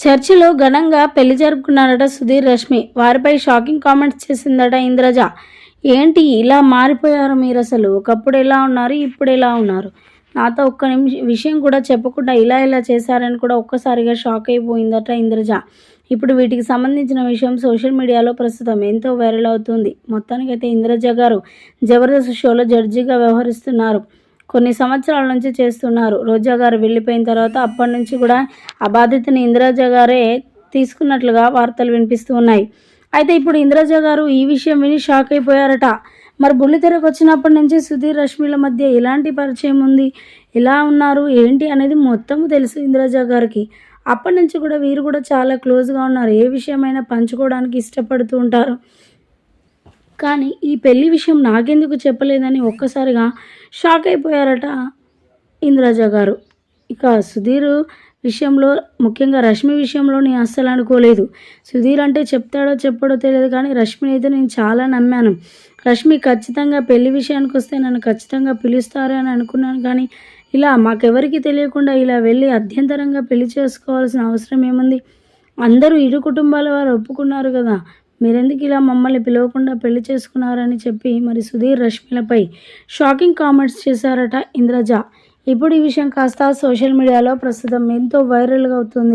చర్చిలో ఘనంగా పెళ్ళి జరుపుకున్నారట సుధీర్ రష్మి. వారిపై షాకింగ్ కామెంట్స్ చేసిందట ఇంద్రజ. ఏంటి ఇలా మారిపోయారు మీరు అసలు? ఒకప్పుడు ఎలా ఉన్నారు? ఇప్పుడు ఎలా ఉన్నారు? నాతో ఒక్క నిమిషం విషయం కూడా చెప్పకుండా ఇలా ఇలా చేశారని కూడా ఒక్కసారిగా షాక్ అయిపోయిందట ఇంద్రజ. ఇప్పుడు వీటికి సంబంధించిన విషయం సోషల్ మీడియాలో ప్రస్తుతం ఎంతో వైరల్ అవుతుంది. మొత్తానికైతే ఇంద్రజ గారు జబర్దస్త్ షోలో జడ్జిగా వ్యవహరిస్తున్నారు. కొన్ని సంవత్సరాల నుంచి చేస్తున్నారు. రోజా గారు వెళ్ళిపోయిన తర్వాత అప్పటి నుంచి కూడా ఆ బాధ్యతని ఇందిరాజా గారే తీసుకున్నట్లుగా వార్తలు వినిపిస్తూ ఉన్నాయి. అయితే ఇప్పుడు ఇందిరాజా గారు ఈ విషయం విని షాక్ అయిపోయారట. మరి బుల్లితెరకు వచ్చినప్పటి నుంచి సుధీర్ రష్మిల మధ్య ఎలాంటి పరిచయం ఉంది? ఎలా ఉన్నారు? ఏంటి అనేది మొత్తం తెలుసు ఇందిరాజా గారికి. అప్పటి నుంచి కూడా వీరు కూడా చాలా క్లోజ్గా ఉన్నారు. ఏ విషయమైనా పంచుకోవడానికి ఇష్టపడుతూ ఉంటారు. కానీ ఈ పెళ్ళి విషయం నాకెందుకు చెప్పలేదని ఒక్కసారిగా షాక్ అయిపోయారట ఇంద్రజ గారు. ఇక సుధీర్ విషయంలో ముఖ్యంగా రష్మి విషయంలో నేను అస్సలు అనుకోలేదు. సుధీర్ అంటే చెప్తాడో చెప్పడో తెలియదు కానీ రష్మిని అయితే నేను చాలా నమ్మాను. రష్మి ఖచ్చితంగా పెళ్ళి విషయానికి వస్తే నన్ను ఖచ్చితంగా పిలుస్తారు అని అనుకున్నాను కానీ ఇలా మాకెవరికి తెలియకుండా ఇలా వెళ్ళి అధ్యంతరంగా పెళ్ళి చేసుకోవాల్సిన అవసరం ఏముంది? అందరూ ఇరు కుటుంబాల వారు ఒప్పుకున్నారు కదా. మీరెందుకు ఇలా మమ్మల్ని పిలవకుండా పెళ్ళి చేసుకున్నారని చెప్పి మరి సుధీర్ రష్మిలపై షాకింగ్ కామెంట్స్ చేశారట ఇంద్రజ. ఇప్పుడు ఈ విషయం కాస్త సోషల్ మీడియాలో ప్రస్తుతం ఎంతో వైరల్గా అవుతుంది.